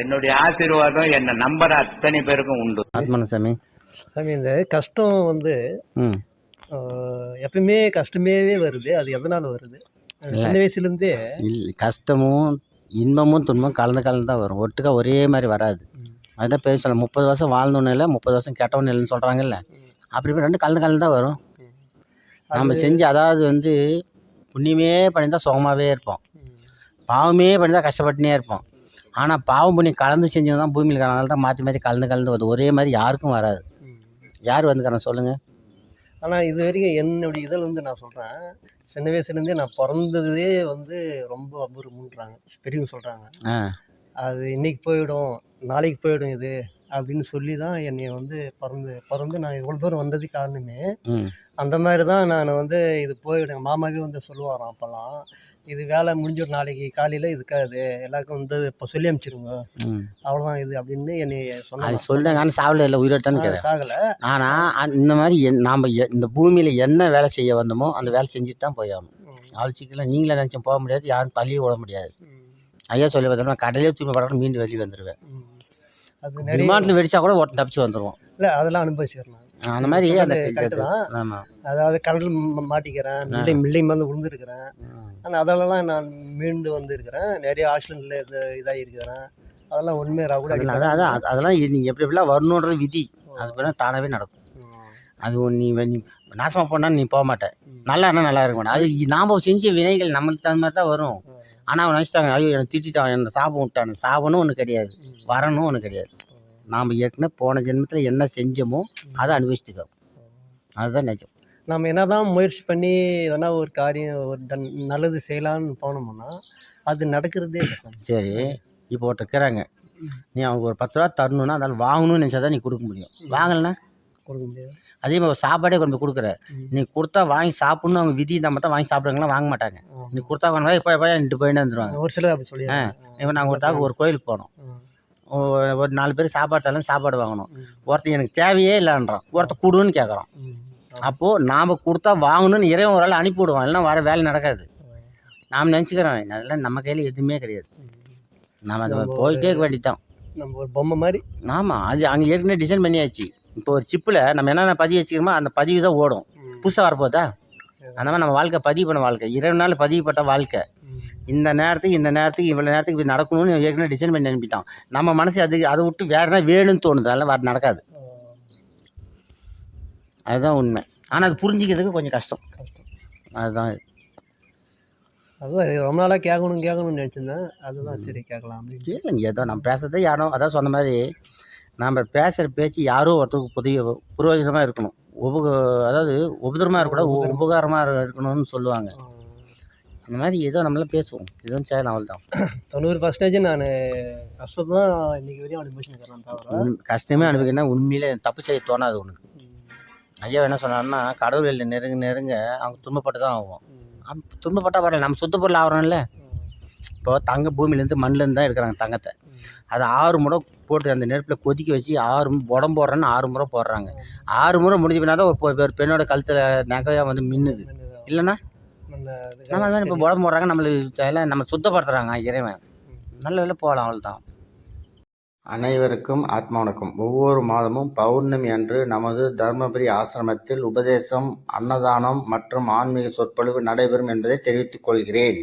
என்னுடைய ஆசீர்வாதம் என்ன நம்பர் அத்தனை பேருக்கும் உண்டு. ஆத்மன சாமி சாமி இந்த கஷ்டம் வந்து எப்பயுமே கஷ்டமே வருது. அது எதனால வருது? சின்ன வயசுலேருந்தே இல்லை கஷ்டமும் இன்பமும் துன்பமும் கலந்து கலந்து தான் வரும். ஒட்டுக்கா ஒரே மாதிரி வராது. அதுதான் பேர் சொல்ல முப்பது வருஷம் வாழ்ந்தவனு இல்லை முப்பது வருஷம் கெட்டவன் இல்லைன்னு சொல்கிறாங்கல்ல அப்படி ரெண்டு கலந்து கலந்து தான் வரும். நம்ம செஞ்சு அதாவது வந்து புண்ணியமே பண்ணியிருந்தா சுகமாகவே இருப்போம். பாவமே பண்ணியிருந்தா கஷ்டப்பட்டுனே இருப்போம். ஆனால் பாவம் புண்ணியம் கலந்து செஞ்சது தான் பூமியில் இருக்கிறனால தான் மாற்றி மாற்றி கலந்து கலந்து வருது. ஒரே மாதிரி யாருக்கும் வராது. யார் வந்துக்கிறேன் சொல்லுங்கள் ஆனால் இது வரைக்கும் என்னுடைய இதில் வந்து நான் சொல்கிறேன் சின்ன வயசுலேருந்தே நான் பிறந்ததே வந்து ரொம்ப அபூர்வம்ன்றாங்க. பெரியவங்க சொல்கிறாங்க அது இன்னைக்கு போயிடும் நாளைக்கு போயிடும் இது அப்படின்னு சொல்லி தான் என்னை வந்து பிறந்து பிறந்து நான் இவ்வளோ தூரம் வந்ததுக்கு காரணமே அந்த மாதிரி தான் நான் வந்து இது போயிடும். மாமாவே வந்து சொல்லுவாராம் அப்போல்லாம். இது வேலை முடிஞ்சிடும் நாளைக்கு காலையில் இதுக்காது எல்லாருக்கும் வந்து இப்போ சொல்லி அனுப்பிச்சிருங்க. அவ்வளோதான் இது அப்படின்னு என்னை சொன்னாங்க. சொல்லுங்க ஆனால் சாவல இல்லை உயிரோட்டான்னு சாகலை. ஆனால் இந்த மாதிரி நாம் இந்த பூமியில் என்ன வேலை செய்ய வந்தோமோ அந்த வேலை செஞ்சுட்டு தான் போய் ஆகணும். அவ்வளோ சீக்கிரம் நீங்களே நினச்சி போக முடியாது யாரும் தள்ளியே விட முடியாது. ஐயா சொல்லி பார்த்தோம்னா கடலே தூய்மை படம் மீண்டு வெளியே வந்துடுவேன் அது விமானத்தில் வெடிச்சா கூட ஒருத்தன் தப்பிச்சு வந்துடுவோம் இல்லை அதெல்லாம் அனுபவிச்சிடுறேன் நான். அந்த மாதிரி அந்த. ஆமாம் அதாவது கடல் மாட்டிக்கிறேன் மில்லை மில்லை மேலே விழுந்துருக்கிறேன் ஆனால் அதெல்லாம் நான் மீண்டு வந்திருக்கிறேன். நிறைய ஆக்சிடென்ட்டில் இது இதாகி இருக்கிறேன் அதெல்லாம் உண்மையாக கூட அதில் அதான் அதான் அது- அதெல்லாம் நீங்கள் எப்படி எப்படிலாம் வரணுன்றது விதி அது பண்ணால் தானாகவே நடக்கும். அது நீ நாசமாக போனால் நீ போக மாட்டேன். நல்லா இருந்தால் நல்லா இருக்க மாட்டேன். அது நாம் செஞ்ச வினைகள் நம்மளுக்கு தகுந்த மாதிரி தான் வரும். ஆனால் அவன் நினச்சிட்டாங்க ஐயோ என்னை திட்டான் என்னை சாபம் விட்டான். சாபனும் ஒன்று கிடையாது. வரணும் ஒன்று கிடையாது. நாம் ஏற்கனவே போன ஜென்மத்தில் என்ன செஞ்சோமோ அதை அனுபவிச்சுக்கிறோம் அதுதான் நிஜம். நம்ம என்னதான் முயற்சி பண்ணி எதனா ஒரு காரியம் ஒரு தன் நல்லது செய்யலாம்னு போனோம்னா அது நடக்கிறதே இல்லை சார் சரி இப்போ ஒருத்தர் இருக்கிறாங்க. நீ அவங்க ஒரு பத்து ரூபா தரணுன்னா அதனால் வாங்கணும்னு நினச்சா தான் நீ கொடுக்க முடியும். வாங்கலைன்னா? கொடுக்க முடியாது. அதே மாதிரி சாப்பாடே கொண்டு போய் கொடுக்குற. நீ கொடுத்தா வாங்கி சாப்பிட்ணும் அவங்க விதி நம்ம தான் வாங்கி சாப்பிட்றாங்களா வாங்க மாட்டாங்க. நீ கொடுத்தா வாங்க இப்போ போய் நின்று போயிட்டு வந்துடுவாங்க ஒரு சிலர் அப்படி சொல்லி இப்போ நாங்கள் ஒரு ஒரு கோயிலுக்கு போனோம். ஒரு நாலு பேர் சாப்பாடு தரலாம் சாப்பாடு வாங்கணும். ஒருத்தன் எனக்கு தேவையே இல்லைன்றான். ஒருத்தன் கொடுன்னு கேட்குறான் அப்போது நாம் கொடுத்தா வாங்கணும்னு இறைவன் ஒரு ஆள் அனுப்பி விடுவான் இல்லைன்னா வர வேலை நடக்காது. நாம் நினச்சிக்கிறோம் அதெல்லாம் நம்ம கையில் எதுவுமே கிடையாது. நாம் அதை போயிட்டே இருக்க வேண்டியதுதான். நம்ம ஒரு பொம்மை மாதிரி. ஆமாம் அது அங்கே ஏற்கனவே டிசைன் பண்ணியாச்சு. இப்போ ஒரு சிப்பில் நம்ம என்னென்ன பதிவு வச்சுக்கிறோமோ அந்த பதிவு தான் ஓடும். புதுசாக வரப்போதா? அந்த மாதிரி நம்ம வாழ்க்கை பதிவு பண்ண வாழ்க்கை. இருபது நாள் பதிவு பட்ட வாழ்க்கை. இந்த நேரத்துக்கு இந்த நேரத்துக்கு இவ்வளோ நேரத்துக்கு இப்படி நடக்கணும்னு ஏற்கனவே டிசைன் பண்ணி அனுப்பிட்டான். நம்ம மனசு அது அதை விட்டு வேற என்ன வேணும்னு தோணுது அதெல்லாம் வர நடக்காது. அதுதான் உண்மை. ஆனால் அது புரிஞ்சிக்கிறதுக்கு கொஞ்சம் கஷ்டம். அதுதான். அதுதான் ரொம்ப நாளாக கேட்கணும் கேட்கணும்னு நினச்சிருந்தேன். அதுதான் சரி கேட்கலாம் அப்படின்னு. இல்லைங்க ஏதோ நம்ம பேசுறதே யாரோ அதான் சொன்ன மாதிரி நம்ம பேசுகிற பேச்சு யாரோ ஒருத்தருக்கு புதிய புரோஜனமாக இருக்கணும். உபக அதாவது உபதிரமாக இருக்கக்கூடாது உபகாரமாக இருக்கணும்னு சொல்லுவாங்க. அந்த மாதிரி ஏதோ நம்மளாம் பேசுவோம். இதுவும் சரி அவள் தான் தொண்ணூறு பர்சன்டேஜ் நான் கஷ்டத்தை தான் இன்னைக்கு வரையும் அனுபவிச்சுருக்கிறேன் கஷ்டமே அனுபவிக்கணும் உண்மையிலே தப்பு செய்ய தோணாது உனக்கு. ஐயா என்ன சொன்னாருன்னா கடவுள் நெருங்க நெருங்க அவங்க துன்பப்பட்டு தான் ஆகும் அவன் துன்பப்பட்டா பரவாயில்ல நம்ம சுத்த பொருள் ஆகிறோம்ல இப்போ தங்க பூமியிலேருந்து மண்ணிலேருந்து தான் எடுக்கிறாங்க தங்கத்தை. அது ஆறு முறை போட்டு அந்த நெருப்பில் கொதிக்க வச்சு ஆறு உடம்பு போடுறேன்னு ஆறு முறை போடுறாங்க. ஆறு முறை முடிஞ்ச பின்னா தான் ஒரு பெண்ணோட கழுத்தில் நகையாக வந்து மின்னுது. இல்லைன்னா நம்ம இப்போ உடம்பு போடுறாங்க நம்மளுக்கு எல்லாம் நம்ம சுத்தப்படுத்துகிறாங்க இறைவன். நல்ல வேலை போகலாம் அவ்வளோதான் அனைவருக்கும் ஆத்மா வணக்கம் ஒவ்வொரு மாதமும் பௌர்ணமி அன்று நமது தர்மபுரி ஆசிரமத்தில் உபதேசம் அன்னதானம் மற்றும் ஆன்மீக சொற்பொழிவு நடைபெறும் என்பதை தெரிவித்துக் கொள்கிறேன்.